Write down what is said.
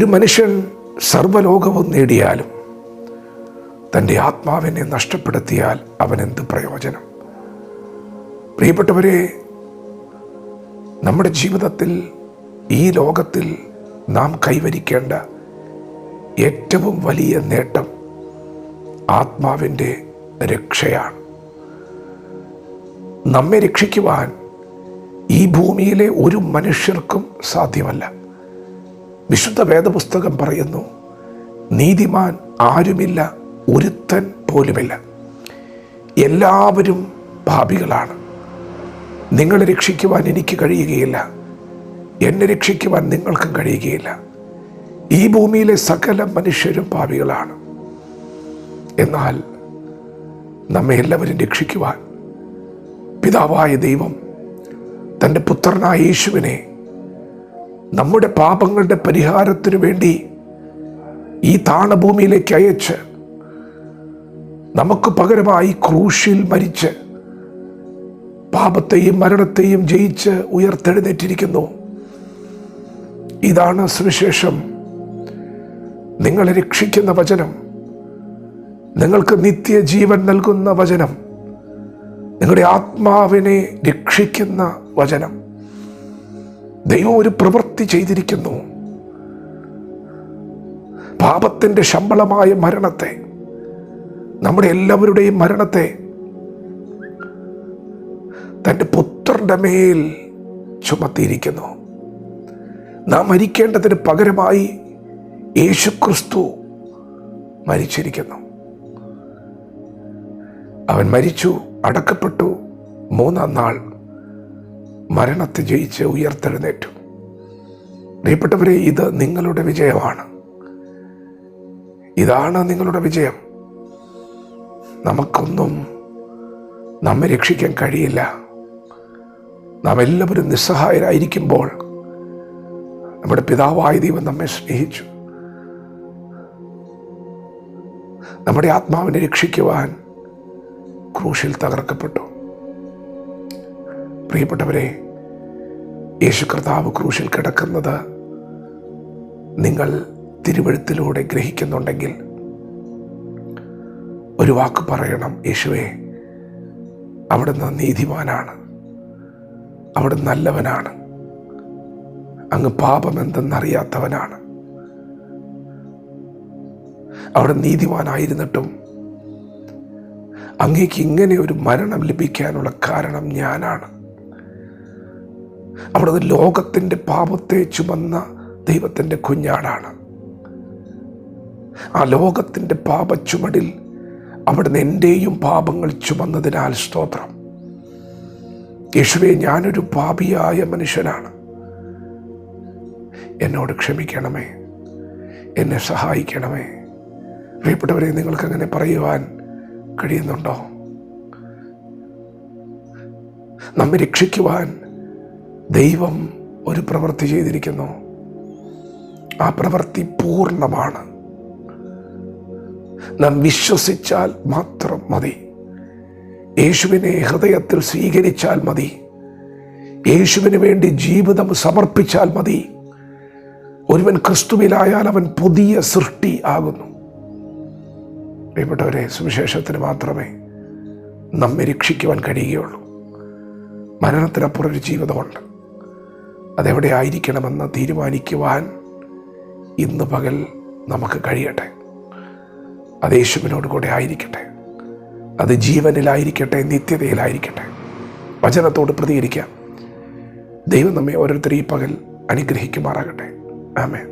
ഒരു മനുഷ്യൻ സർവലോകവും നേടിയാലും തന്റെ ആത്മാവിനെ നഷ്ടപ്പെടുത്തിയാൽ അവൻ എന്ത് പ്രയോജനം? പ്രിയപ്പെട്ടവരെ നമ്മുടെ ജീവിതത്തിൽ ഈ ലോകത്തിൽ നാം കൈവരിക്കേണ്ട ഏറ്റവും വലിയ നേട്ടം ആത്മാവിന്റെ രക്ഷയാണ്. നമ്മെ രക്ഷിക്കുവാൻ ഈ ഭൂമിയിലെ ഒരു മനുഷ്യർക്കും സാധ്യമല്ല. വിശുദ്ധ വേദപുസ്തകം പറയുന്നു നീതിമാൻ ആരുമില്ല ഒരുത്തൻ പോലുമില്ല. എല്ലാവരും പാപികളാണ്. നിങ്ങളെ രക്ഷിക്കുവാൻ എനിക്ക് കഴിയുകയില്ല. എന്നെ രക്ഷിക്കുവാൻ നിങ്ങൾക്കും കഴിയുകയില്ല. ഈ ഭൂമിയിലെ സകല മനുഷ്യരും പാപികളാണ്. എന്നാൽ നമ്മെ എല്ലാവരും രക്ഷിക്കുവാൻ പിതാവായ ദൈവം തന്റെ പുത്രനായ യേശുവിനെ നമ്മുടെ പാപങ്ങളുടെ പരിഹാരത്തിനു വേണ്ടി ഈ താണഭൂമിയിലേക്ക് അയച്ച് നമുക്ക് പകരമായി ക്രൂശിൽ മരിച്ച് പാപത്തെയും മരണത്തെയും ജയിച്ച് ഉയർത്തെഴുന്നേറ്റിരിക്കുന്നു. ഇതാണ് സുവിശേഷം. നിങ്ങളെ രക്ഷിക്കുന്ന വചനം. നിങ്ങൾക്ക് നിത്യജീവൻ നൽകുന്ന വചനം. നിങ്ങളുടെ ആത്മാവിനെ രക്ഷിക്കുന്ന വചനം. ദൈവം ഒരു പ്രവൃത്തി ചെയ്തിരിക്കുന്നു. പാപത്തിന്റെ ശമ്പളമായ മരണത്തെ നമ്മുടെ എല്ലാവരുടെയും മരണത്തെ തന്റെ പുത്രന്റെ മേൽ ചുമത്തിയിരിക്കുന്നു. നാം മരിക്കേണ്ടതിന് പകരമായി യേശുക്രിസ്തു മരിച്ചിരിക്കുന്നു. അവൻ മരിച്ചു അടക്കപ്പെട്ടു. മൂന്നാം നാൾ മരണത്തെ ജയിച്ച് ഉയർത്തെഴുന്നേറ്റു. പ്രിയപ്പെട്ടവരെ ഇത് നിങ്ങളുടെ വിജയമാണ്. ഇതാണ് നിങ്ങളുടെ വിജയം. നമുക്കൊന്നും നമ്മെ രക്ഷിക്കാൻ കഴിയില്ല. നാം എല്ലാവരും നിസ്സഹായരായിരിക്കുമ്പോൾ നമ്മുടെ പിതാവായ ദൈവം നമ്മെ സ്നേഹിച്ചു. നമ്മുടെ ആത്മാവിനെ രക്ഷിക്കുവാൻ ക്രൂശിൽ തകർക്കപ്പെട്ടു. പ്രിയപ്പെട്ടവരെ യേശു കർത്താവ് ക്രൂശിൽ കിടക്കുന്നത് നിങ്ങൾ തിരുവഴുത്തിലൂടെ ഗ്രഹിക്കുന്നുണ്ടെങ്കിൽ ഒരു വാക്ക് പറയണം. യേശുവേ അവിടുന്ന് നീതിമാനാണ്. അവിടെ നല്ലവനാണ്. അങ്ങ് പാപം എന്തെന്നറിയാത്തവനാണ്. അവിടെ നീതിമാനായിരുന്നിട്ടും അങ്ങേക്ക് ഇങ്ങനെ ഒരു മരണം ലഭിക്കാനുള്ള കാരണം ഞാനാണ്. അവിടുന്ന് ലോകത്തിന്റെ പാപത്തെ ചുമന്ന ദൈവത്തിന്റെ കുഞ്ഞാടാണ്. ആ ലോകത്തിന്റെ പാപച്ചുമടിൽ അവിടുന്ന് എന്റെയും പാപങ്ങൾ ചുമന്നതിനാൽ സ്തോത്രം. യേശുവെ ഞാനൊരു പാപിയായ മനുഷ്യനാണ്. എന്നോട് ക്ഷമിക്കണമേ. എന്നെ സഹായിക്കണമേ. പ്രിയപ്പെട്ടവരെ നിങ്ങൾക്കങ്ങനെ പറയുവാൻ കഴിയുന്നുണ്ടോ? നമ്മെ രക്ഷിക്കുവാൻ ദൈവം ഒരു പ്രവൃത്തി ചെയ്തിരിക്കുന്നു. ആ പ്രവൃത്തി പൂർണമാണ്. നാം വിശ്വസിച്ചാൽ മാത്രം മതി. യേശുവിനെ ഹൃദയത്തിൽ സ്വീകരിച്ചാൽ മതി. യേശുവിന് വേണ്ടി ജീവിതം സമർപ്പിച്ചാൽ മതി. ഒരുവൻ ക്രിസ്തുവിലായാൽ അവൻ പുതിയ സൃഷ്ടി ആകുന്നു. പ്രിയപ്പെട്ടവരെ സുവിശേഷത്തിന് മാത്രമേ നമ്മെ രക്ഷിക്കുവാൻ കഴിയുകയുള്ളൂ. മരണത്തിനപ്പുറം ഒരു ജീവിതമുണ്ട്. അതെവിടെ ആയിരിക്കണമെന്ന് തീരുമാനിക്കുവാൻ ഇന്ന് പകൽ നമുക്ക് കഴിയട്ടെ. അത് യേശുവിനോട് കൂടെ ആയിരിക്കട്ടെ. അത് ജീവനിലായിരിക്കട്ടെ നിത്യതയിലായിരിക്കട്ടെ. വചനത്തോട് പ്രതികരിക്കാം. ദൈവം നമ്മെ ഓരോരുത്തരും ഈ പകൽ അനുഗ്രഹിക്കുമാറാകട്ടെ. ആമേ